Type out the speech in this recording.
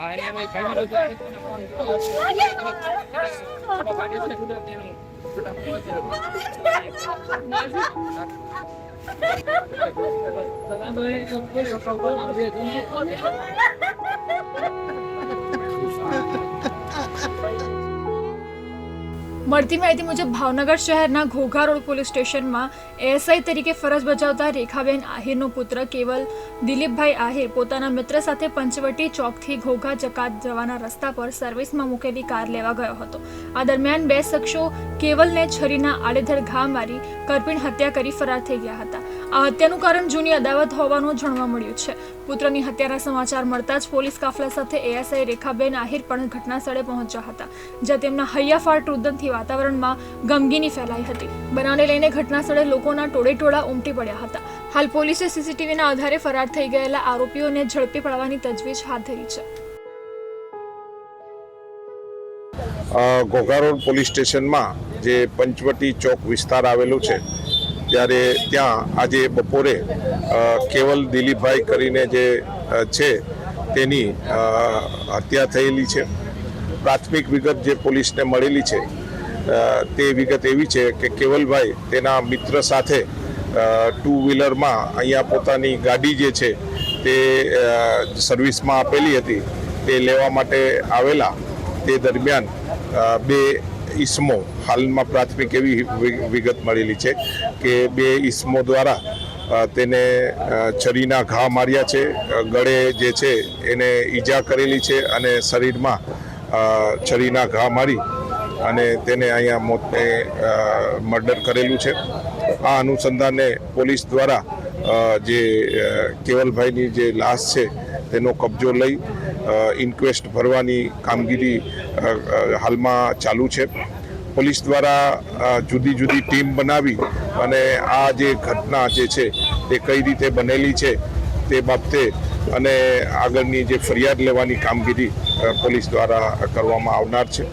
哎，你们开车都开的多，那个，我感觉，મળતી માહિતી મુજબ ભાવનગર શહેરના ઘોઘા રોડ પોલીસ સ્ટેશનમાં એએસઆઈ તરીકે ફરજ બજાવતા રેખાબેન આહિરનો પુત્ર કેવલ દિલીપભાઈ આહિર પોતાના મિત્ર સાથે પંચવટી ચોકથી ઘોઘા જકાત જવાના રસ્તા પર સર્વિસમાં મૂકેલી કાર લેવા ગયો હતો. આ દરમિયાન બે શખ્સો કેવલને છરીના આડેધડ ઘા મારી કરપીણ હત્યા કરી ફરાર થઈ ગયા હતા. આ હત્યાનું કારણ જૂની અદાવત હોવાનું જાણવા મળ્યું છે. પુત્રની હત્યાના સમાચાર મળતા જ પોલીસ કાફલા સાથે એએસઆઈ રેખાબેન આહિર પણ ઘટનાસ્થળે પહોંચ્યા હતા, જ્યાં તેમના હૈયાફાટ રુદનથી વાતાવરણમાં ગમગીની ફેલાઈ હતી. બનાવને લઈને ઘટના સ્થળે લોકોના ટોળેટોળા ઉમટી પડ્યા હતા. હાલ પોલીસે સીસીટીવીના આધારે ફરાર થઈ ગયેલા આરોપીઓને ઝડપી પાડવાની તજવીજ હાથ ધરી છે. ઘોઘા રોડ પોલીસ સ્ટેશનમાં જે પંચવટી ચોક વિસ્તાર આવેલો છે ત્યારે ત્યાં આજે બપોરે કેવલ દિલીપભાઈ કરીને જે છે, તેની હત્યા થયેલી છે. પ્રાથમિક વિગત જે પોલીસને મળેલી છે તે વિગત એવી છે કે કેવલભાઈ તેના મિત્ર સાથે ટુ વ્હીલરમાં અહીંયા પોતાની ગાડી જે છે તે સર્વિસમાં આપેલી હતી, તે લેવા માટે આવેલા. તે દરમિયાન બે ઈસમો હાલમાં પ્રાથમિક એવી વિગત મળેલી છે કે બે ઈસમો દ્વારા તેને છરીના ઘા માર્યા છે ગળે જે છે એને ઈજા કરેલી છે અને શરીરમાં છરીના ઘા મારી અને તેને અહીંયા મોતને મર્ડર કરેલું છે. આ અનુસંધાને પોલીસ દ્વારા જે કેવલભાઈની જે લાશ છે તેનો કબજો લઈ ઇન્ક્વેસ્ટ ભરવાની કામગીરી હાલમાં ચાલુ છે. પોલીસ દ્વારા જુદી જુદી ટીમ બનાવી અને આ જે ઘટના જે છે, તે કઈ રીતે બનેલી છે, તે બાબતે અને આગળની જે ફરિયાદ લેવાની કામગીરી પોલીસ દ્વારા કરવામાં આવનાર છે.